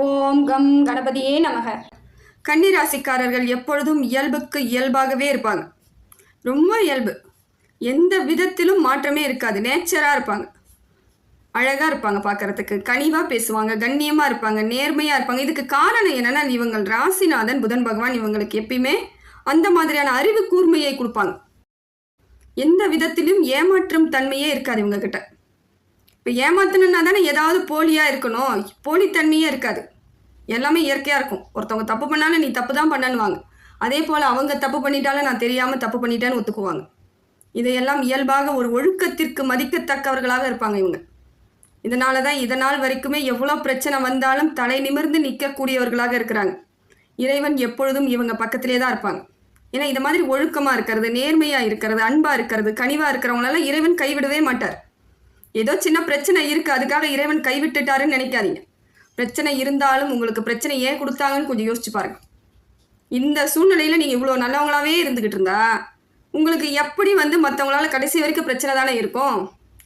ஓம் come கணபதியே நமக. கன்னிராசிக்காரர்கள் எப்பொழுதும் இயல்புக்கு இயல்பாகவே இருப்பாங்க. ரொம்ப இயல்பு. எந்த விதத்திலும் மாற்றமே இருக்காது. நேச்சராக இருப்பாங்க. அழகாக இருப்பாங்க பார்க்கறதுக்கு கனிவாக பேசுவாங்க. கண்ணியமாக இருப்பாங்க. நேர்மையாக இருப்பாங்க. இதுக்கு காரணம் என்னென்னா இவங்கள் ராசிநாதன் புதன் பகவான் இவங்களுக்கு எப்பயுமே அந்த மாதிரியான அறிவு கூர்மையை கொடுப்பாங்க. எந்த விதத்திலும் ஏமாற்றும் தன்மையே இருக்காது இவங்கக்கிட்ட இப்போ ஏமாத்தணுன்னா தானே ஏதாவது போலியாக இருக்கணும். போலித்தன்மையே இருக்காது. எல்லாமே இயற்கையாக இருக்கும். ஒருத்தவங்க தப்பு பண்ணாலும் நீ தப்பு தான் பண்ணணுவாங்க அதே போல் அவங்க தப்பு பண்ணிட்டாலும் நான் தெரியாமல் தப்பு பண்ணிட்டேன்னு ஒத்துக்குவாங்க. இதையெல்லாம் இயல்பாக ஒரு ஒழுக்கத்திற்கு மதிக்கத்தக்கவர்களாக இருப்பாங்க இவங்க. இதனால தான் இதனால் வரைக்குமே எவ்வளோ பிரச்சனை வந்தாலும் தலை நிமிர்ந்து நிற்கக்கூடியவர்களாக இருக்கிறாங்க. இறைவன் எப்பொழுதும் இவங்க பக்கத்திலே தான் இருப்பாங்க. ஏன்னா இந்த மாதிரி ஒழுக்கமாக இருக்கிறது நேர்மையாக இருக்கிறது அன்பாக இருக்கிறது கனிவாக இருக்கிறவங்களெல்லாம் இறைவன் கைவிடவே மாட்டார். ஏதோ சின்ன பிரச்சனை இருக்குது அதுக்காக இறைவன் கைவிட்டுட்டாருன்னு நினைக்காதீங்க. பிரச்சனை இருந்தாலும் உங்களுக்கு பிரச்சனை ஏன் கொடுத்தாங்கன்னு கொஞ்சம் யோசிச்சு பாருங்க. இந்த சூழ்நிலையில் நீங்கள் இவ்வளோ நல்லவங்களாவே இருந்துக்கிட்டு இருந்தா உங்களுக்கு எப்படி வந்து மற்றவங்களால கடைசி வரைக்கும் பிரச்சனை தானே இருக்கும்?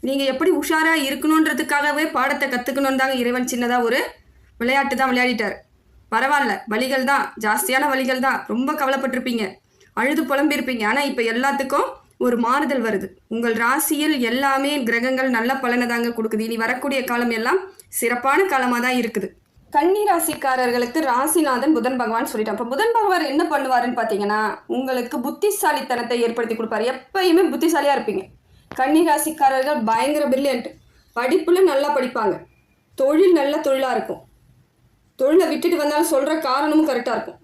நீங்கள் எப்படி உஷாராக இருக்கணுன்றதுக்காகவே பாடத்தை கற்றுக்கணும் தாங்க இறைவன் சின்னதாக ஒரு விளையாட்டு தான் விளையாடிட்டார். பரவாயில்ல வழிகள் தான். ஜாஸ்தியான வழிகள் தான். ரொம்ப கவலைப்பட்டிருப்பீங்க. அழுது புலம்பியிருப்பீங்க ஆனால் இப்போ எல்லாத்துக்கும் ஒரு மாறுதல் வருது. உங்கள் ராசியில் எல்லாமே கிரகங்கள் நல்ல பலனை தாங்க கொடுக்குது. இனி வரக்கூடிய காலம் எல்லாம் சிறப்பான காலமாக தான் இருக்குது. கன்னி ராசிக்காரர்களுக்கு ராசிநாதன் புதன் பகவான் சொல்லிட்டான் இப்போ புதன் பகவான் என்ன பண்ணுவாருன்னு பார்த்தீங்கன்னா உங்களுக்கு புத்திசாலித்தனத்தை ஏற்படுத்தி கொடுப்பாரு. எப்பயுமே புத்திசாலியாக இருப்பீங்க. கன்னி ராசிக்காரர்கள் பயங்கர பிரில்லியன்ட் படிப்பில் நல்லா படிப்பாங்க. தொழில் நல்ல தொழிலாக இருக்கும். தொழிலை விட்டுட்டு வந்தாலும் சொல்கிற காரணமும் கரெக்டாக இருக்கும்.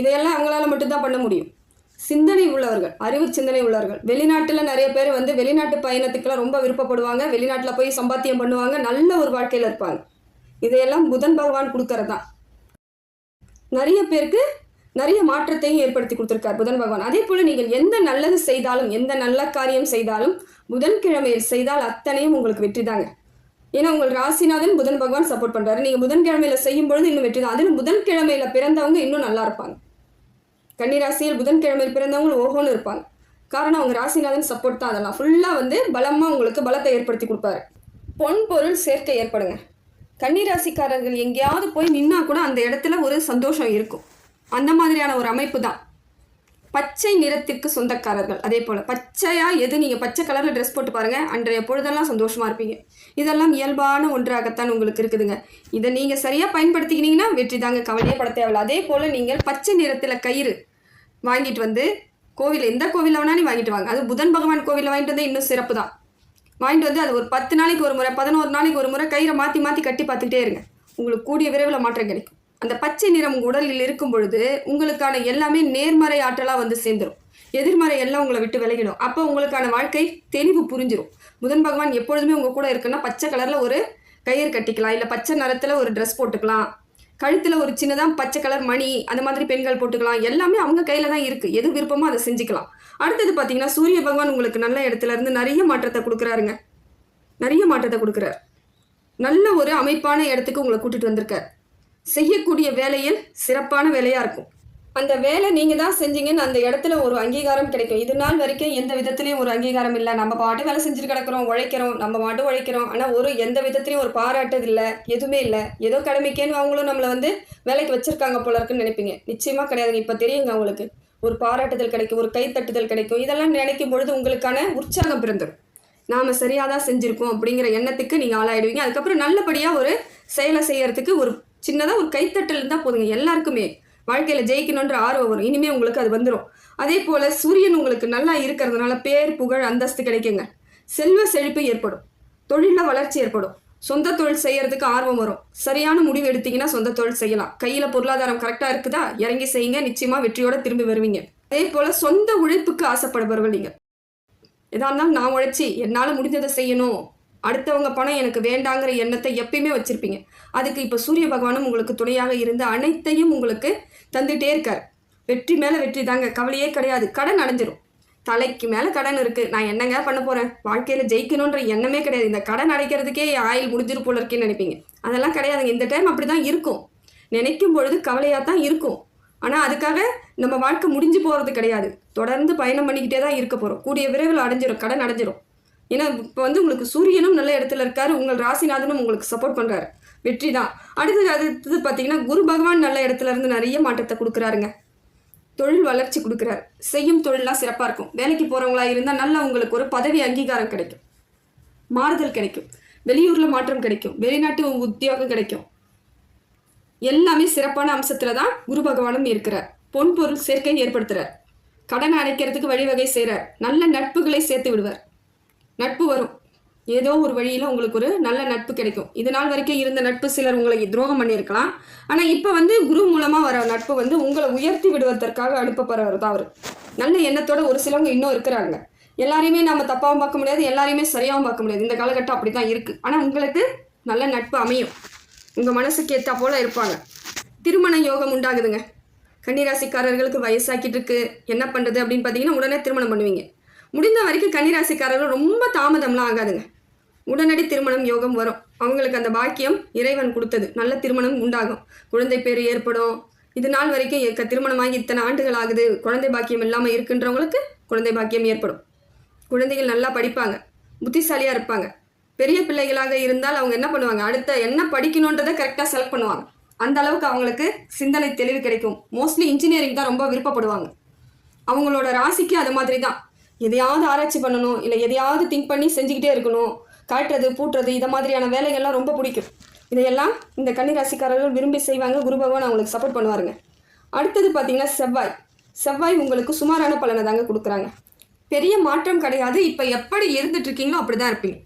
இதையெல்லாம் அவங்களால மட்டும்தான் பண்ண முடியும். சிந்தனை உள்ளவர்கள் அறிவு சிந்தனை உள்ளவர்கள். வெளிநாட்டில் நிறைய பேர் வந்து வெளிநாட்டு பயணத்துக்கெல்லாம் ரொம்ப விருப்பப்படுவாங்க. வெளிநாட்டில் போய் சம்பாத்தியம் பண்ணுவாங்க. நல்ல ஒரு வாழ்க்கையில் இருப்பாங்க. இதையெல்லாம் புதன் பகவான் கொடுக்கறது தான் நிறைய பேருக்கு நிறைய மாற்றத்தையும் ஏற்படுத்தி கொடுத்துருக்கார் புதன் பகவான். அதே போல் நீங்கள் எந்த நல்லது செய்தாலும் எந்த நல்ல காரியம் செய்தாலும் புதன்கிழமையில் செய்தால் அத்தனையும் உங்களுக்கு வெற்றி தாங்க. ஏன்னா உங்கள் ராசிநாதன் புதன் பகவான் சப்போர்ட் பண்ணுறாரு நீங்கள் புதன்கிழமையில் செய்யும் பொழுது இன்னும் வெற்றி தான். அதிலும் புதன்கிழமையில் பிறந்தவங்க இன்னும் நல்லா இருப்பாங்க. கன்னிராசியில் புதன்கிழமையில் பிறந்தவங்க ஓஹோன்னு இருப்பாங்க. காரணம் அவங்க ராசிநாதன் சப்போர்ட் தான் அதெல்லாம். ஃபுல்லாக வந்து பலமாக உங்களுக்கு பலத்தை ஏற்படுத்தி கொடுப்பாரு. பொன் பொருள் சேர்க்கை ஏற்படுங்க. கன்னிராசிக்காரர்கள் எங்கேயாவது போய் நின்னா கூட அந்த இடத்துல ஒரு சந்தோஷம் இருக்கும். அந்த மாதிரியான ஒரு அமைப்பு தான். பச்சை நிறத்திற்கு சொந்தக்காரர்கள். அதே போல் பச்சையாக எது? நீங்கள் பச்சை கலரில் ட்ரெஸ் போட்டு பாருங்கள் அன்றைய பொழுதெல்லாம் சந்தோஷமாக இருப்பீங்க. இதெல்லாம் இயல்பான ஒன்றாகத்தான் உங்களுக்கு இருக்குதுங்க. இதை நீங்கள் சரியாக பயன்படுத்திக்கினீங்கன்னா வெற்றி தாங்க. கவலையே பட தேவையில்ல. அதே போல் நீங்கள் பச்சை நிறத்தில் கயிறு வாங்கிட்டு வந்து கோவில் எந்த கோவிலில் வேணாலும் வாங்கிட்டு வாங்க. அது புதன் பகவான் கோவிலில் வாங்கிட்டு வந்து இன்னும் சிறப்பு தான். வாங்கிட்டு வந்து அது ஒரு பத்து நாளைக்கு ஒரு முறை பதினோரு நாளைக்கு ஒரு முறை கயிறை மாற்றி மாற்றி கட்டி பார்த்துக்கிட்டே இருங்க. உங்களுக்கு கூடிய விரைவில் மாற்றம் கிடைக்கும். அந்த பச்சை நிறம் உங்கள் உடலில் இருக்கும் பொழுது உங்களுக்கான எல்லாமே நேர்மறை ஆற்றலாக வந்து சேர்ந்துடும் எதிர்மறை எல்லாம் உங்களை விட்டு விலகிடும். அப்போ உங்களுக்கான வாழ்க்கை தெளிவு புரிஞ்சிடும் புதன் பகவான் எப்பொழுதுமே உங்கள் கூட இருக்குன்னா பச்சை கலரில் ஒரு கயிறு கட்டிக்கலாம் இல்லை பச்சை நிறத்தில் ஒரு ட்ரெஸ் போட்டுக்கலாம். கழுத்தில் ஒரு சின்னதாக பச்சை கலர் மணி அந்த மாதிரி பெண்கள் போட்டுக்கலாம். எல்லாமே அவங்க கையில் தான் இருக்குது எது விருப்பமோ அதை செஞ்சுக்கலாம். அடுத்தது பார்த்தீங்கன்னா சூரிய பகவான் உங்களுக்கு நல்ல இடத்துல இருந்து நிறைய மாற்றத்தை கொடுக்குறாருங்க. நிறைய மாற்றத்தை கொடுக்குறாரு. நல்ல ஒரு அமைப்பான இடத்துக்கு உங்களை கூட்டிகிட்டு வந்திருக்கார். செய்யக்கூடிய வேலையில் சிறப்பான வேலையாக இருக்கும். அந்த வேலை நீங்கள் தான் செஞ்சீங்கன்னு அந்த இடத்துல ஒரு அங்கீகாரம் கிடைக்கும். இது நாள் வரைக்கும் எந்த விதத்துலேயும் ஒரு அங்கீகாரம் இல்லை. நம்ம பாட்டு வேலை செஞ்சுட்டு கிடக்கிறோம் உழைக்கிறோம் நம்ம பாட்டு உழைக்கிறோம். ஆனால் ஒரு எந்த விதத்துலையும் ஒரு பாராட்டது இல்லை எதுவுமே இல்லை. ஏதோ கடமைக்கேன்னு அவங்களும் நம்மளை வந்து வேலைக்கு வச்சுருக்காங்க போல இருக்குன்னு நினைப்பீங்க. நிச்சயமாக கிடையாதுங்க. இப்போ தெரியுங்க அவங்களுக்கு. ஒரு பாராட்டுதல் கிடைக்கும் ஒரு கைத்தட்டுதல் கிடைக்கும். இதெல்லாம் நினைக்கும் பொழுது உங்களுக்கான உற்சாகம் பிறந்துடும் நாம் சரியாக தான் செஞ்சுருக்கோம் அப்படிங்கிற எண்ணத்துக்கு நீங்கள் ஆளாயிடுவீங்க. அதுக்கப்புறம் நல்லபடியாக ஒரு செயலை செய்கிறதுக்கு ஒரு சின்னதாக ஒரு கைத்தட்டல் இருந்தால் போதுங்க எல்லாருக்குமே. வாழ்க்கையில் ஜெயிக்கணுன்ற ஆர்வம் வரும். இனிமேல் உங்களுக்கு அது வந்துடும் அதே போல் சூரியன் உங்களுக்கு நல்லா இருக்கிறதுனால பேர் புகழ் அந்தஸ்து கிடைக்குங்க. செல்வ செழிப்பு ஏற்படும். தொழிலில் வளர்ச்சி ஏற்படும். சொந்த தொழில் செய்யறதுக்கு ஆர்வம் வரும். சரியான முடிவு எடுத்தீங்கன்னா சொந்த தொழில் செய்யலாம். கையில் பொருளாதாரம் கரெக்டாக இருக்குதா? இறங்கி செய்யுங்க. நிச்சயமாக வெற்றியோட திரும்பி வருவீங்க. அதே போல் சொந்த உழைப்புக்கு ஆசைப்படுபவர்கள் நீங்கள் எதா இருந்தாலும் நான் உழைச்சி என்னால் முடிஞ்சதை செய்யணும். அடுத்தவங்க பணம் எனக்கு வேண்டாங்கிற எண்ணத்தை எப்பயுமே வச்சுருப்பீங்க. அதுக்கு இப்போ சூரிய பகவானும் உங்களுக்கு துணையாக இருந்து அனைத்தையும் உங்களுக்கு தந்துகிட்டே இருக்கார். வெற்றி மேலே வெற்றி தாங்க கவலையே கிடையாது. கடன் அடைஞ்சிரும். தலைக்கு மேலே கடன் இருக்குது நான் என்னங்க பண்ண போகிறேன் வாழ்க்கையில் ஜெயிக்கணுன்ற எண்ணமே கிடையாது. இந்த கடன் அடைக்கிறதுக்கே ஆயில் முடிஞ்சிரு போல இருக்கேன்னு நினைப்பீங்க. அதெல்லாம் கிடையாதுங்க. இந்த டைம் அப்படி தான் இருக்கும். நினைக்கும் பொழுது கவலையாக தான் இருக்கும். ஆனால் அதுக்காக நம்ம வாழ்க்கை முடிஞ்சு போகிறது கிடையாது. தொடர்ந்து பயணம் பண்ணிக்கிட்டே தான் இருக்க போகிறோம் கூடிய விரைவில் அடைஞ்சிரும். கடன் அடைஞ்சிரும். ஏன்னா இப்போ வந்து உங்களுக்கு சூரியனும் நல்ல இடத்துல இருக்காரு. உங்கள் ராசிநாதனும் உங்களுக்கு சப்போர்ட் பண்ணுறாரு வெற்றி தான் அடுத்தது அடுத்தது பார்த்தீங்கன்னா குரு பகவான் நல்ல இடத்துல இருந்து நிறைய மாற்றத்தை கொடுக்குறாருங்க. தொழில் வளர்ச்சி கொடுக்குறாரு. செய்யும் தொழிலாம் சிறப்பாக இருக்கும். வேலைக்கு போகிறவங்களா இருந்தால் நல்ல உங்களுக்கு ஒரு பதவி அங்கீகாரம் கிடைக்கும். மாறுதல் கிடைக்கும். வெளியூரில் மாற்றம் கிடைக்கும். வெளிநாட்டு உத்தியோகம் கிடைக்கும். எல்லாமே சிறப்பான அம்சத்தில் தான் குரு பகவானும் இருக்கிறார். பொன் பொருள் சேர்க்கை ஏற்படுத்துகிறார் கடனை அடைக்கிறதுக்கு வழிவகை செய்கிறார் நல்ல நட்புகளை சேர்த்து விடுவார். நட்பு வரும். ஏதோ ஒரு வழியில் உங்களுக்கு ஒரு நல்ல நட்பு கிடைக்கும். இது நாள் வரைக்கும் இருந்த நட்பு சிலர் உங்களை துரோகம் பண்ணியிருக்கலாம். ஆனால் இப்போ வந்து குரு மூலமாக வர நட்பு வந்து உங்களை உயர்த்தி விடுவதற்காக அனுப்பப்படுறது தான் அவர். நல்ல எண்ணத்தோட ஒரு சிலவங்க இன்னும் இருக்கிறாங்க. எல்லாரையுமே நம்ம தப்பாகவும் பார்க்க முடியாது எல்லாரையுமே சரியாகவும் பார்க்க முடியாது. இந்த காலகட்டம் அப்படி தான் இருக்குது ஆனால் உங்களுக்கு நல்ல நட்பு அமையும். உங்கள் மனசுக்கு ஏற்றா போல் இருப்பாங்க. திருமண யோகம் உண்டாகுதுங்க. கன்னிராசிக்காரர்களுக்கு வயசாக்கிட்டு இருக்கு. என்ன பண்ணுறது அப்படின்னு பார்த்தீங்கன்னா உடனே திருமணம் பண்ணுவீங்க. முடிந்த வரைக்கும் கன்னிராசிக்காரர்கள் ரொம்ப தாமதம்லாம் ஆகாதுங்க. உடனடி திருமணம் யோகம் வரும். அவங்களுக்கு அந்த பாக்கியம் இறைவன் கொடுத்தது. நல்ல திருமணம் உண்டாகும். குழந்தை பேர் ஏற்படும். இது நாள் வரைக்கும் எக்க- திருமணமாகி இத்தனை ஆண்டுகள் ஆகுது. குழந்தை பாக்கியம் இல்லாமல் இருக்குன்றவங்களுக்கு குழந்தை பாக்கியம் ஏற்படும். குழந்தைகள் நல்லா படிப்பாங்க. புத்திசாலியாக இருப்பாங்க. பெரிய பிள்ளைகளாக இருந்தால் அவங்க என்ன பண்ணுவாங்க? அடுத்த என்ன படிக்கணுன்றதை கரெக்டாக செலக்ட் பண்ணுவாங்க. அந்த அளவுக்கு அவங்களுக்கு சிந்தனை தெளிவு கிடைக்கும். மோஸ்ட்லி இன்ஜினியரிங் தான் ரொம்ப விருப்பப்படுவாங்க. அவங்களோட ராசிக்கு அது மாதிரி தான் எதையாவது ஆராய்ச்சி பண்ணணும். இல்லை எதையாவது திங்க் பண்ணி செஞ்சுக்கிட்டே இருக்கணும். காட்டுறது பூட்டுறது இதை மாதிரியான வேலைகள்லாம் ரொம்ப பிடிக்கும். இதையெல்லாம் இந்த கன்னிராசிக்காரர்கள் விரும்பி செய்வாங்க. குரு பகவான் அவங்களுக்கு சப்போர்ட் பண்ணுவாருங்க. அடுத்தது பார்த்தீங்கன்னா செவ்வாய். செவ்வாய் உங்களுக்கு சுமாரான பலனை தாங்க கொடுக்குறாங்க. பெரிய மாற்றம் கிடையாது. இப்போ எப்படி இருந்துட்டுருக்கீங்களோ அப்படி தான் இருப்பீங்க.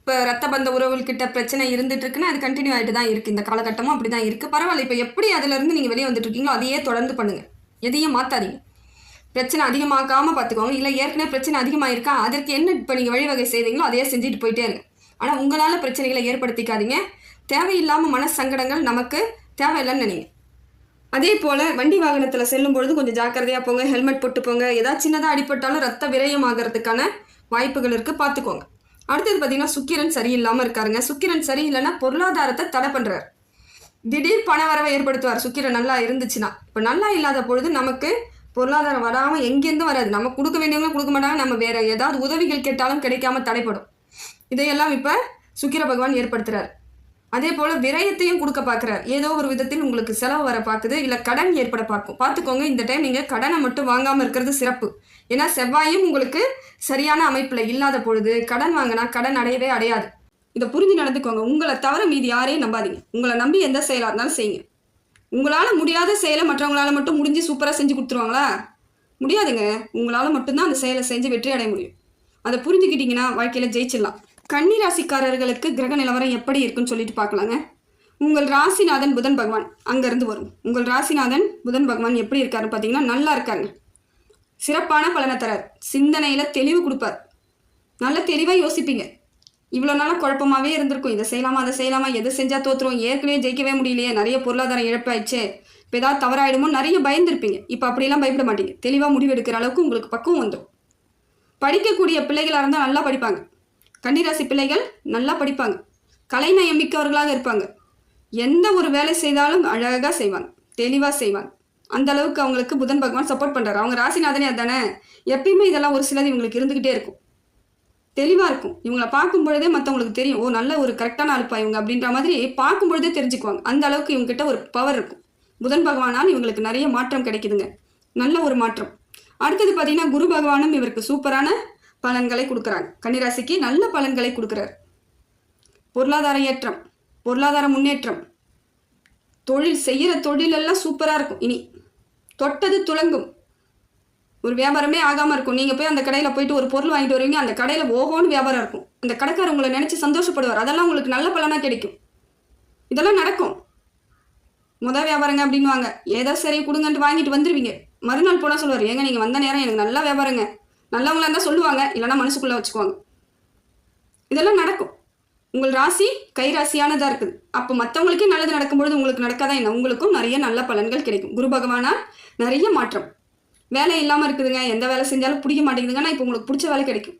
இப்போ ரத்த பந்த உறவுகிட்ட பிரச்சனை இருந்துட்டு இருக்குன்னா அது கண்டினியூ ஆகிட்டு தான் இருக்குது இந்த காலகட்டமும் அப்படி தான் இருக்குது பரவாயில்ல இப்போ எப்படி அதுலேருந்து நீங்கள் வெளியே வந்துட்டு இருக்கீங்களோ அதையே தொடர்ந்து பண்ணுங்கள் எதையும் மாற்றாதீங்க பிரச்சனை அதிகமாக்காமல் பார்த்துக்கோங்க இல்லை ஏற்கனவே பிரச்சனை அதிகமாக இருக்கா அதற்கு என்ன இப்போ நீங்கள் வழிவகை செய்தீங்களோ அதையே செஞ்சுட்டு போயிட்டே இருங்க. ஆனால் உங்களால் பிரச்சனைகளை ஏற்படுத்திக்காதீங்க. தேவையில்லாமல் மன சங்கடங்கள் நமக்கு தேவையில்லைன்னு நினைங்க. அதே போல் வண்டி வாகனத்தில் செல்லும் பொழுது கொஞ்சம் ஜாக்கிரதையாக போங்க ஹெல்மெட் போட்டு போங்க. ஏதாவது சின்னதாக அடிபட்டாலும் ரத்த விரயம் ஆகிறதுக்கான வாய்ப்புகள் இருக்குது பார்த்துக்கோங்க அடுத்தது பார்த்தீங்கன்னா சுக்கிரன் சரியில்லாமல் இருக்காருங்க. சுக்கிரன் சரியில்லைன்னா பொருளாதாரத்தை தடை பண்ணுறாரு திடீர் பண வரவை ஏற்படுத்துவார். சுக்கிரன் நல்லா இருந்துச்சுன்னா. இப்போ நல்லா இல்லாத பொழுது நமக்கு பொருளாதாரம் வராமல் எங்கேருந்து வராது. நம்ம கொடுக்க வேண்டியவங்களும் கொடுக்க மாட்டாங்க. நம்ம வேற ஏதாவது உதவிகள் கேட்டாலும் கிடைக்காம தடைப்படும். இதையெல்லாம் இப்போ சுக்கிர பகவான் ஏற்படுத்துகிறார் அதே போல் விரயத்தையும் கொடுக்க பார்க்குறார். ஏதோ ஒரு விதத்தில் உங்களுக்கு செலவு வர பார்க்குது இல்லை கடன் ஏற்பட பார்க்கும். பார்த்துக்கோங்க இந்த டைம் நீங்கள் கடனை மட்டும் வாங்காமல் இருக்கிறது சிறப்பு. ஏன்னா செவ்வாயும் உங்களுக்கு சரியான அமைப்பில் இல்லாத பொழுது கடன் வாங்கினா கடன் அடையவே அடையாது. இதை புரிஞ்சு நடந்துக்கோங்க. உங்களை தவிர மீதி யாரையும் நம்பாதீங்க. உங்களை நம்பி எந்த செயலாக இருந்தாலும் செய்யுங்க. உங்களால் முடியாத செயலை மற்றவங்களால் மட்டும் முடிஞ்சு சூப்பராக செஞ்சு கொடுத்துருவாங்களா? முடியாதுங்க. உங்களால் மட்டும்தான் அந்த செயலை செஞ்சு வெற்றி அடைய முடியும். அதை புரிஞ்சுக்கிட்டீங்கன்னா வாழ்க்கையில் ஜெயிச்சிடலாம். கன்னி ராசிக்காரர்களுக்கு கிரக நிலவரம் எப்படி இருக்குன்னு சொல்லிட்டு பார்க்கலாங்க. உங்கள் ராசிநாதன் புதன் பகவான் அங்கேருந்து வரும். உங்கள் ராசிநாதன் புதன் பகவான் எப்படி இருக்காருன்னு பார்த்தீங்கன்னா நல்லா இருக்காங்க சிறப்பான பலனை தரார். சிந்தனையில் தெளிவு கொடுப்பார். நல்ல தெளிவாக யோசிப்பீங்க. இவ்வளோ நாளாக குழப்பமாகவே இருந்திருக்கும். இதை செய்யலாமா அதை செய்யலாமா? எது செஞ்சால் தோற்றுரும் ஏற்கனவே ஜெயிக்கவே முடியலையே. நிறைய பொருளாதாரம் இழப்பாயிடுச்சே. இப்போ ஏதாவது தவறாயிடுமோ நிறைய பயந்துருப்பீங்க. இப்போ அப்படிலாம் பயப்பட மாட்டீங்க. தெளிவாக முடிவெடுக்கிற அளவுக்கு உங்களுக்கு பக்குவம் வந்துடும் படிக்கக்கூடிய பிள்ளைகளாக இருந்தால் நல்லா படிப்பாங்க. கன்னிராசி பிள்ளைகள் நல்லா படிப்பாங்க. கலைநயம் மிக்கவர்களாக இருப்பாங்க. எந்த ஒரு வேலை செய்தாலும் அழகாக செய்வாங்க. தெளிவாக செய்வாங்க. அந்த அளவுக்கு அவங்களுக்கு புதன் பகவான் சப்போர்ட் பண்ணுறாரு அவங்க ராசிநாதனே அதானே? எப்பயுமே இதெல்லாம் ஒரு சிலது இவங்களுக்கு இருந்துக்கிட்டே இருக்கும். தெளிவாக இருக்கும். இவங்களை பார்க்கும் பொழுதே மற்றவங்களுக்கு தெரியும். ஓ நல்ல ஒரு கரெக்டான ஆளுப்பா இவங்க அப்படின்ற மாதிரி பார்க்கும் பொழுதே தெரிஞ்சுக்குவாங்க. அந்த அளவுக்கு இவங்ககிட்ட ஒரு பவர் இருக்கும். புதன் பகவானால் இவங்களுக்கு நிறைய மாற்றம் கிடைக்குதுங்க. நல்ல ஒரு மாற்றம். அடுத்தது பார்த்தீங்கன்னா குரு பகவானும் இவருக்கு சூப்பரான பலன்களை கொடுக்குறாங்க கன்னிராசிக்கு நல்ல பலன்களை கொடுக்குறாரு. பொருளாதார ஏற்றம் பொருளாதார முன்னேற்றம் தொழில் செய்கிற தொழிலெல்லாம் சூப்பராக இருக்கும். இனி தொட்டது துளங்கும். ஒரு வியாபாரமே ஆகாமல் இருக்கும். நீங்கள் போய் அந்த கடையில் போயிட்டு ஒரு பொருள் வாங்கிட்டு வருவீங்க அந்த கடையில் ஓகோன்னு வியாபாரம் இருக்கும். அந்த கடைக்காரர் உங்களை நினச்சி சந்தோஷப்படுவார். அதெல்லாம் உங்களுக்கு நல்ல பலனாக கிடைக்கும். இதெல்லாம் நடக்கும். முத வியாபாரங்க அப்படின்னுவாங்க. ஏதோ சரி கொடுங்கன்ட்டு வாங்கிட்டு வந்துடுவீங்க மறுநாள் போனால் சொல்லுவார் ஏங்க நீங்கள் வந்த நேரம் எனக்கு நல்லா வியாபாரங்க. நல்லவங்களா இருந்தால் சொல்லுவாங்க இல்லைன்னா மனசுக்குள்ளே வச்சுக்குவாங்க. இதெல்லாம் நடக்கும். உங்கள் ராசி கை ராசியானதாக இருக்குது. அப்போ மற்றவங்களுக்கே நல்லது நடக்கும்பொழுது உங்களுக்கு நடக்காதா என்ன? உங்களுக்கும் நிறைய நல்ல பலன்கள் கிடைக்கும். குரு பகவானால் நிறைய மாற்றம். வேலை இல்லாமல் இருக்குதுங்க. எந்த வேலை செஞ்சாலும் பிடிக்க மாட்டேங்குதுங்கன்னா இப்போ உங்களுக்கு பிடிச்ச வேலை கிடைக்கும்.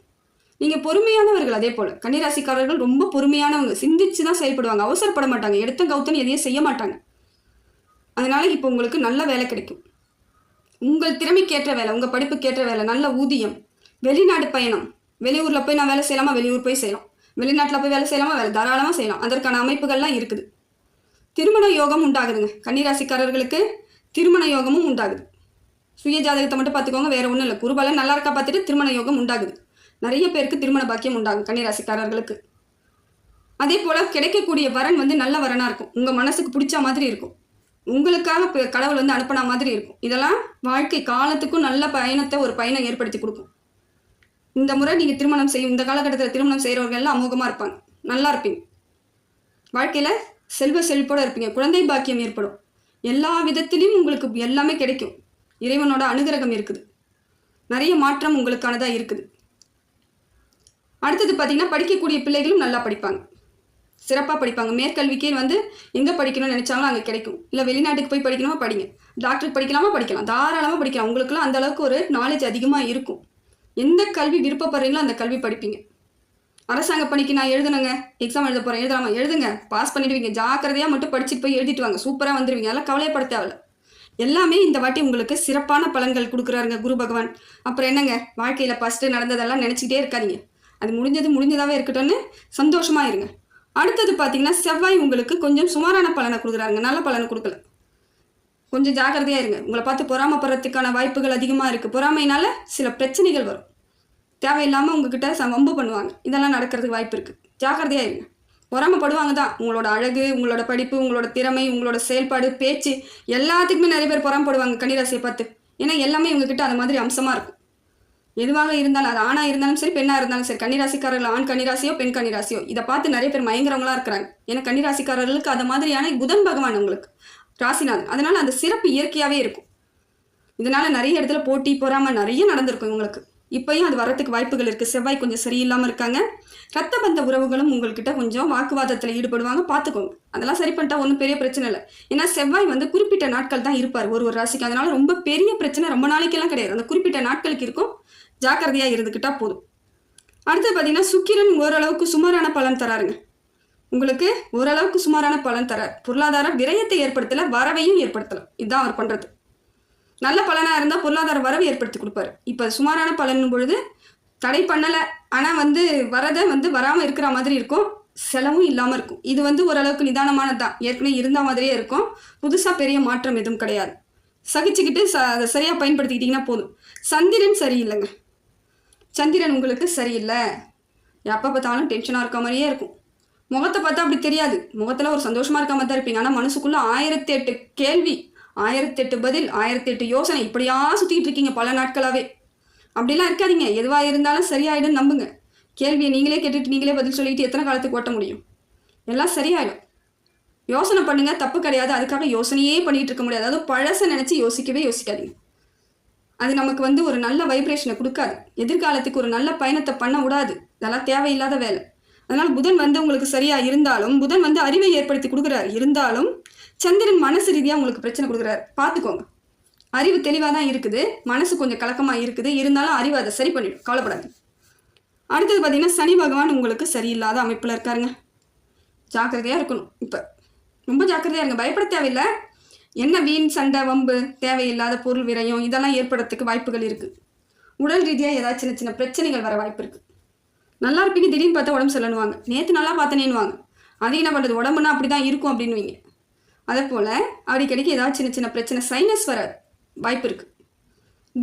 நீங்கள் பொறுமையானவர்கள் அதே போல். கன்னிராசிக்காரர்கள் ரொம்ப பொறுமையானவங்க. சிந்திச்சு தான் செயல்படுவாங்க. அவசரப்பட மாட்டாங்க. எடுத்த கௌத்தன் எதையும் செய்ய மாட்டாங்க. அதனால் இப்போ உங்களுக்கு நல்ல வேலை கிடைக்கும். உங்கள் திறமைக்கேற்ற வேலை உங்கள் படிப்புக்கேற்ற வேலை நல்ல ஊதியம் வெளிநாடு பயணம். வெளியூரில் போய் நான் வேலை செய்யலாமா? வெளியூர் போய் செய்யலாம். வெளிநாட்டில் போய் வேலை செய்யலாமா? வேலை தாராளமாக செய்யலாம். அதற்கான அமைப்புகள்லாம் இருக்குது. திருமண யோகம் உண்டாகுதுங்க. கன்னிராசிக்காரர்களுக்கு திருமண யோகமும் உண்டாகுது. சுய ஜாதகத்தை மட்டும் பார்த்துக்கோங்க வேற ஒன்றும் இல்லை. குருபலன் நல்லா இருக்கா பார்த்துட்டு திருமண யோகம் உண்டாகுது. நிறைய பேருக்கு திருமண பாக்கியம் உண்டாகும் கன்னிராசிக்காரர்களுக்கு. அதே போல் கிடைக்கக்கூடிய வரன் வந்து நல்ல வரனாக இருக்கும். உங்கள் மனசுக்கு பிடிச்ச மாதிரி இருக்கும். உங்களுக்காக கடவுள் வந்து அனுப்பின மாதிரி இருக்கும். இதெல்லாம் வாழ்க்கை காலத்துக்கும் நல்ல பயணத்தை ஒரு பயணம் ஏற்படுத்தி கொடுக்கும். இந்த முறை நீங்கள் திருமணம் செய்யும் இந்த காலகட்டத்தில் திருமணம் செய்கிறவர்கள் எல்லாம் அமோகமாக இருப்பாங்க. நல்லா இருப்பீங்க. வாழ்க்கையில் செல்வ செழிப்போட இருப்பீங்க. குழந்தை பாக்கியம் ஏற்படும். எல்லா விதத்திலையும் உங்களுக்கு எல்லாமே கிடைக்கும். இறைவனோட அனுகிரகம் இருக்குது. நிறைய மாற்றம் உங்களுக்கானதாக இருக்குது. அடுத்தது பார்த்தீங்கன்னா படிக்கக்கூடிய பிள்ளைகளும் நல்லா படிப்பாங்க. சிறப்பாக படிப்பாங்க. மேற்கல்விக்கே வந்து எங்கே படிக்கணும்னு நினச்சாலும் அங்கே கிடைக்கும். இல்லை வெளிநாட்டுக்கு போய் படிக்கணுமா படிங்க. டாக்டருக்கு படிக்கலாமா படிக்கலாம். தாராளமாக படிக்கலாம். உங்களுக்குலாம் அந்த அளவுக்கு ஒரு நாலேஜ் அதிகமாக இருக்கும். எந்த கல்வி விருப்பப்படுறீங்களோ அந்த கல்வி படிப்பீங்க. அரசாங்க பணிக்கு நான் எழுதுனங்க எக்ஸாம் எழுத போகிறேன் எழுதலாமா? எழுதுங்க. பாஸ் பண்ணிடுவீங்க. ஜாக்கிரதையாக மட்டும் படிச்சுட்டு போய் எழுதிட்டு வாங்க. சூப்பராக வந்துடுவீங்க அதெல்லாம் கவலையப்பட தேவையில்ல. எல்லாமே இந்த வாட்டி உங்களுக்கு சிறப்பான பலன்கள் கொடுக்குறாருங்க குரு பகவான். அப்புறம் என்னங்க? வாழ்க்கையில் ஃபஸ்ட்டு நடந்ததெல்லாம் நினச்சிக்கிட்டே இருக்காதீங்க. அது முடிஞ்சது முடிஞ்சதாகவே இருக்கட்டும்னு சந்தோஷமாக இருங்க. அடுத்தது பார்த்தீங்கன்னா செவ்வாய் உங்களுக்கு கொஞ்சம் சுமாரான பலனை கொடுக்குறாருங்க. நல்ல பலனை கொடுக்கல. கொஞ்சம் ஜாக்கிரதையாக இருங்க. உங்களை பார்த்து பொறாமப்படுறதுக்கான வாய்ப்புகள் அதிகமாக இருக்குது பொறாமைனால சில பிரச்சனைகள் வரும். தேவையில்லாமல் உங்ககிட்ட ச வம்பு பண்ணுவாங்க. இதெல்லாம் நடக்கிறதுக்கு வாய்ப்பு இருக்குது ஜாக்கிரதையாக இருங்க. பொறாமப்படுவாங்க தான் உங்களோட அழகு உங்களோட படிப்பு உங்களோட திறமை உங்களோட செயல்பாடு பேச்சு எல்லாத்துக்குமே நிறைய பேர் பொறாமப்படுவாங்க கன்னிராசியை பார்த்து. ஏன்னா எல்லாமே இவங்ககிட்ட அந்த மாதிரி அம்சமாக இருக்கும். எதுவாக இருந்தாலும் அது ஆணாக இருந்தாலும் சரி பெண்ணாக இருந்தாலும் சரி கன்னிராசிக்காரர்கள் ஆண் கன்னிராசியோ பெண் கன்னிராசியோ இதை பார்த்து நிறைய பேர் மயங்குறவங்களா இருக்கிறாங்க. ஏன்னா கன்னிராசிக்காரர்களுக்கு அந்த மாதிரியான புதன் பகவான் உங்களுக்கு ராசிநாதன். அதனால் அந்த சிறப்பு இயற்கையாகவே இருக்கும். இதனால் நிறைய இடத்துல போட்டி பொறாம நிறைய நடந்திருக்கும் இவங்களுக்கு. இப்பயும் அது வரத்துக்கு வாய்ப்புகள் இருக்குது செவ்வாய் கொஞ்சம் சரியில்லாமல் இருக்காங்க. ரத்த பந்த உறவுகளும் உங்கள்கிட்ட கொஞ்சம் வாக்குவாதத்தில் ஈடுபடுவாங்க. பார்த்துக்கோங்க அதெல்லாம் சரி பண்ணிட்டா ஒன்றும் பெரிய பிரச்சனை இல்லை. ஏன்னா செவ்வாய் வந்து குறிப்பிட்ட நாட்கள் தான் இருப்பார். ஒரு ஒரு ராசிக்கு. அதனால ரொம்ப பெரிய பிரச்சனை ரொம்ப நாளைக்கெல்லாம் கிடையாது. அந்த குறிப்பிட்ட நாட்களுக்கு இருக்கும். ஜாக்கிரதையாக இருந்துக்கிட்டா போதும். அடுத்து பார்த்தீங்கன்னா சுக்கிரன் ஓரளவுக்கு சுமாரான பலன் தராருங்க. உங்களுக்கு ஓரளவுக்கு சுமாரான பலன் தரார். பொருளாதார விரயத்தை ஏற்படுத்தல வரவையும் ஏற்படுத்தலாம் இதுதான் அவர் பண்ணுறது நல்ல பலனாக இருந்தால் பொருளாதார வரவு ஏற்படுத்தி கொடுப்பாரு. இப்போ சுமாரான பலன் பொழுது தடை பண்ணலை. ஆனால் வந்து வரதை வந்து வராமல் இருக்கிற மாதிரி இருக்கும். செலவும் இல்லாமல் இருக்கும். இது வந்து ஓரளவுக்கு நிதானமானது. தான் ஏற்கனவே இருந்த மாதிரியே இருக்கும். புதுசாக பெரிய மாற்றம் எதுவும் கிடையாது. சகிச்சுக்கிட்டு ச அதை சரியாக பயன்படுத்திக்கிட்டிங்கன்னா போதும். சந்திரன் சரியில்லைங்க. சந்திரன் உங்களுக்கு சரியில்லை. எப்போ பார்த்தாலும் டென்ஷனாக இருக்க மாதிரியே இருக்கும். முகத்தை பார்த்தா அப்படி தெரியாது. முகத்தில் ஒரு சந்தோஷமாக இருக்க மாதிரி தான் இருப்பீங்க. ஆனால் மனசுக்குள்ளே ஆயிரத்தி எட்டு கேள்வி ஆயிரத்தி எட்டு பதில் ஆயிரத்தி எட்டு யோசனை இப்படியா சுற்றிக்கிட்டு இருக்கீங்க பல நாட்களாகவே அப்படிலாம் இருக்காதீங்க. எதுவாக இருந்தாலும் சரியாயிடும் நம்புங்க. கேள்வியை நீங்களே கேட்டுட்டு நீங்களே பதில் சொல்லிட்டு எத்தனை காலத்துக்கு ஓட்ட முடியும்? எல்லாம் சரியாயிடும். யோசனை பண்ணுங்கள் தப்பு கிடையாது. அதுக்காக யோசனையே பண்ணிகிட்டு இருக்க முடியாது. அதாவது பழசை நினச்சி யோசிக்கவே யோசிக்காதீங்க. அது நமக்கு வந்து ஒரு நல்ல வைப்ரேஷனை கொடுக்காது. எதிர்காலத்துக்கு ஒரு நல்ல பயணத்தை பண்ண விடாது. இதெல்லாம் தேவையில்லாத வேலை. அதனால் புதன் வந்து உங்களுக்கு சரியாக இருந்தாலும் புதன் வந்து அறிவை ஏற்படுத்தி கொடுக்குறாரு. இருந்தாலும் சந்திரன் மனசு ரீதியாக உங்களுக்கு பிரச்சனை கொடுக்குறாரு. பார்த்துக்கோங்க. அறிவு தெளிவாக தான் இருக்குது. மனசு கொஞ்சம் கலக்கமாக இருக்குது. இருந்தாலும் அறிவு அதை சரி பண்ணிடும். கவலைப்படாது அடுத்தது பார்த்தீங்கன்னா சனி பகவான் உங்களுக்கு சரியில்லாத அமைப்பில் இருக்காருங்க. ஜாக்கிரதையாக இருக்கணும். இப்போ ரொம்ப ஜாக்கிரதையாக இருங்க. பயப்பட தேவையில்லை. என்ன வீண் சண்டை வம்பு தேவையில்லாத பொருள் விரயம் இதெல்லாம் ஏற்படுறதுக்கு வாய்ப்புகள் இருக்குது உடல் ரீதியாக ஏதாவது சின்ன சின்ன பிரச்சனைகள் வர வாய்ப்பு இருக்குது நல்லா இருப்பீங்க. திடீர்னு பார்த்தா உடம்பு சொல்லணுவாங்க நேற்று நல்லா பார்த்தனேன்னுவாங்க. அது என்ன பண்ணுறது உடம்புனா அப்படி தான் இருக்கும் அப்படின்னுவீங்க. அதே போல் அடிக்கடிக்கு ஏதாவது சின்ன சின்ன பிரச்சனை சைனஸ் வர வாய்ப்பு இருக்குது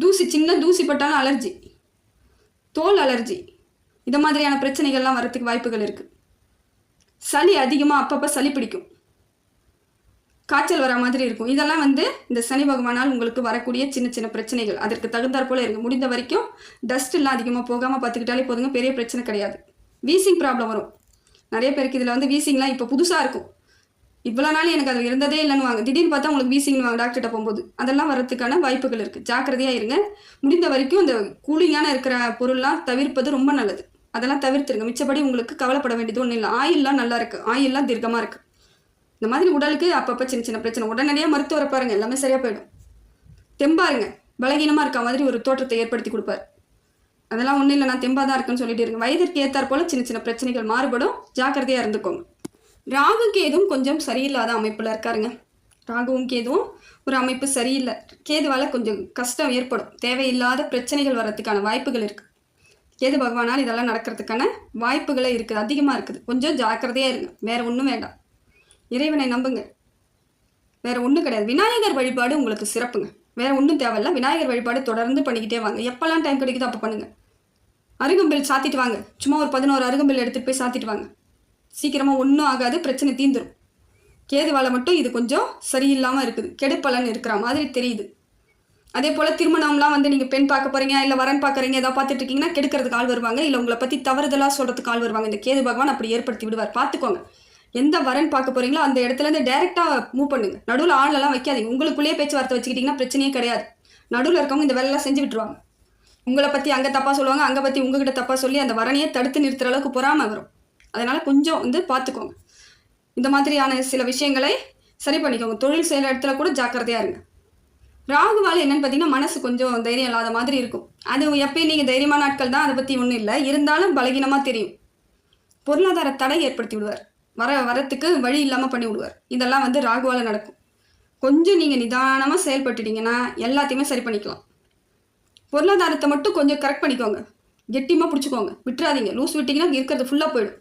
தூசி சின்ன தூசி பட்டாலும் அலர்ஜி. தோல் அலர்ஜி. இந்த மாதிரியான பிரச்சனைகள்லாம் வரத்துக்கு வாய்ப்புகள் இருக்குது சளி அதிகமாக அப்பப்போ சளி பிடிக்கும். காய்ச்சல் வர மாதிரி இருக்கும். இதெல்லாம் வந்து இந்த சனி பகவானால் உங்களுக்கு வரக்கூடிய சின்ன சின்ன பிரச்சனைகள். அதற்கு தகுந்தாற் போல இருக்குது முடிந்த வரைக்கும் டஸ்ட் எல்லாம் அதிகமாக போகாமல் பார்த்துக்கிட்டாலே போதுங்க. பெரிய பிரச்சனை கிடையாது. வீசிங் ப்ராப்ளம் வரும். நிறைய பேருக்கு இதில் வந்து வீசிங்லாம் இப்போ புதுசாக இருக்கும். இவ்வளோ நாள் எனக்கு அது இருந்ததே இல்லைன்னு வாங்க திடீர்னு பார்த்தா உங்களுக்கு வீசிங்னு வாங்க டாக்டர்கிட்ட போகும்போது. அதெல்லாம் வரதுக்கான வாய்ப்புகள் இருக்குது ஜாக்கிரதையாக இருங்க. முடிந்த வரைக்கும் இந்த கூலிங்கான இருக்கிற பொருள்லாம் தவிர்ப்பது ரொம்ப நல்லது. அதெல்லாம் தவிர்த்துருங்க. மிச்சப்படி உங்களுக்கு கவலைப்பட வேண்டியது ஒன்றும் இல்லை. ஆயில்லாம் நல்லா இருக்குது ஆயில்லாம் தீர்க்கமாக இருக்குது இந்த மாதிரி உடலுக்கு அப்பப்போ சின்ன சின்ன பிரச்சனை. உடனடியாக மருத்துவரை பாருங்க. எல்லாமே சரியாக போயிடும். தெம்பாருங்க. பலகீனமாக இருக்க மாதிரி ஒரு தோற்றத்தை ஏற்படுத்தி கொடுப்பார். அதெல்லாம் ஒன்றும் இல்லை. நான் தெம்பாக தான் இருக்குன்னு சொல்லிட்டு இருங்க. வயதிற்கு ஏற்றாற் போல் சின்ன சின்ன பிரச்சனைகள் மாறுபடும். ஜாக்கிரதையாக இருந்துக்கோங்க. ராகு கேதும் கொஞ்சம் சரியில்லாத அமைப்பில் இருக்காருங்க. ராகுவும் கேதுவும் ஒரு அமைப்பு சரியில்லை. கேதுவால் கொஞ்சம் கஷ்டம் ஏற்படும். தேவையில்லாத பிரச்சனைகள் வர்றதுக்கான வாய்ப்புகள் இருக்குது கேது பகவானால் இதெல்லாம் நடக்கிறதுக்கான வாய்ப்புகளே இருக்குது அதிகமாக இருக்குது. கொஞ்சம் ஜாக்கிரதையாக இருங்க. வேறு ஒன்றும் வேண்டாம். இறைவனை நம்புங்க. வேறு ஒன்றும் கிடையாது. விநாயகர் வழிபாடு உங்களுக்கு சிறப்புங்க. வேறு ஒன்றும் தேவையில்ல. விநாயகர் வழிபாடு தொடர்ந்து பண்ணிக்கிட்டே வாங்க. எப்போல்லாம் டைம் கிடைக்குதோ அப்போ பண்ணுங்கள் அருகம்பில் சாத்திட்டு வாங்க. சும்மா ஒரு பதினோரு அருகம்பில் எடுத்துகிட்டு போய் சாத்திட்டு வாங்க. சீக்கிரமாக ஒன்றும் ஆகாது பிரச்சனை தீந்துடும் கேதுவால் மட்டும் இது கொஞ்சம் சரியில்லாமல் இருக்குது. கெடுப்பலன் இருக்கிற மாதிரி தெரியுது. அதே போல் திருமணம்லாம் வந்து நீங்கள் பெண் பார்க்க போகிறீங்க இல்லை வரன் பார்க்குறீங்க ஏதாவது பார்த்துட்டு இருக்கீங்கன்னா கெடுக்கிறதுக்கு ஆள் வருவாங்க இல்லை உங்களை பற்றி தவறுதலாக சொல்கிறதுக்கு ஆள் வருவாங்க. இந்த கேது பகவான் அப்படி ஏற்படுத்தி விடுவார். பார்த்துக்கோங்க. எந்த வரன் பார்க்க போகிறீங்களோ அந்த இடத்துலேருந்து டேரெக்டாக மூவ் பண்ணுங்க. நடுவில் ஆளெல்லாம் வைக்காதீங்க. உங்களுக்குள்ளேயே பேச்சுவார்த்தை வச்சுக்கிட்டிங்கன்னா பிரச்சனையே கிடையாது. நடுவில் இருக்கவங்க இந்த வேலையெல்லாம் செஞ்சு விட்டுருவாங்க. உங்களை பற்றி அங்கே தப்பாக சொல்லுவாங்க அங்கே பற்றி உங்ககிட்ட தப்பாக சொல்லி அந்த வரனையே தடுத்து நிறுத்துற அளவுக்கு பொறாமல் வரும். அதனால் கொஞ்சம் வந்து பார்த்துக்கோங்க இந்த மாதிரியான சில விஷயங்களை சரி பண்ணிக்கோங்க. தொழில் செய்கிற இடத்துல கூட ஜாக்கிரதையாக இருங்க. ராகுவால் என்னென்னு பார்த்தீங்கன்னா மனசு கொஞ்சம் தைரியம் இல்லாத மாதிரி இருக்கும். அது எப்பயும் நீங்கள் தைரியமான நாட்கள் தான் அதை பற்றி ஒன்றும் இல்லை. இருந்தாலும் பலகீனமாக தெரியும். பொருளாதார தடை ஏற்படுத்தி விடுவார். வர வரத்துக்கு வழி இல்லாமல் பண்ணி விடுவார். இதெல்லாம் வந்து ராகுவால் நடக்கும். கொஞ்சம் நீங்கள் நிதானமாக செயல்பட்டுட்டீங்கன்னா எல்லாத்தையுமே சரி பண்ணிக்கலாம். பொருளாதாரத்தை மட்டும் கொஞ்சம் கரெக்ட் பண்ணிக்கோங்க. கெட்டியமாக பிடிச்சிக்கோங்க. விட்டுறாதீங்க. லூஸ் விட்டிங்கன்னா இருக்கிறது ஃபுல்லாக போயிடும்.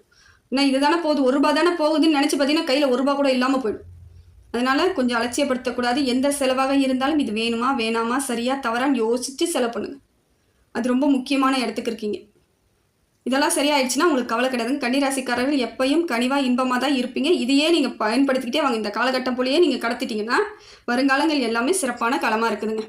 என்ன இது தானே போகுது ஒரு ரூபா தானே போகுதுன்னு நினச்சி பார்த்தீங்கன்னா கையில் ஒரு ரூபா கூட இல்லாமல் போயிடும். அதனால் கொஞ்சம் அலட்சியப்படுத்தக்கூடாது. எந்த செலவாக இருந்தாலும் இது வேணுமா வேணாமா சரியாக தவறான்னு யோசித்து செலவு பண்ணுங்க. அது ரொம்ப முக்கியமான இடத்துக்கு இருக்கீங்க. இதெல்லாம் சரியாயிடுச்சுன்னா உங்களுக்கு கவலை கிடையாதுங்க. கன்னிராசிக்காரர்கள் எப்பயும் கனிவாக இன்பமாக தான் இருப்பீங்க. இதையே நீங்கள் பயன்படுத்திக்கிட்டே வாங்க. இந்த காலகட்டம் போலேயே நீங்கள் கடத்திட்டீங்கன்னா வருங்காலங்கள் எல்லாமே சிறப்பான காலமாக இருக்குதுங்க.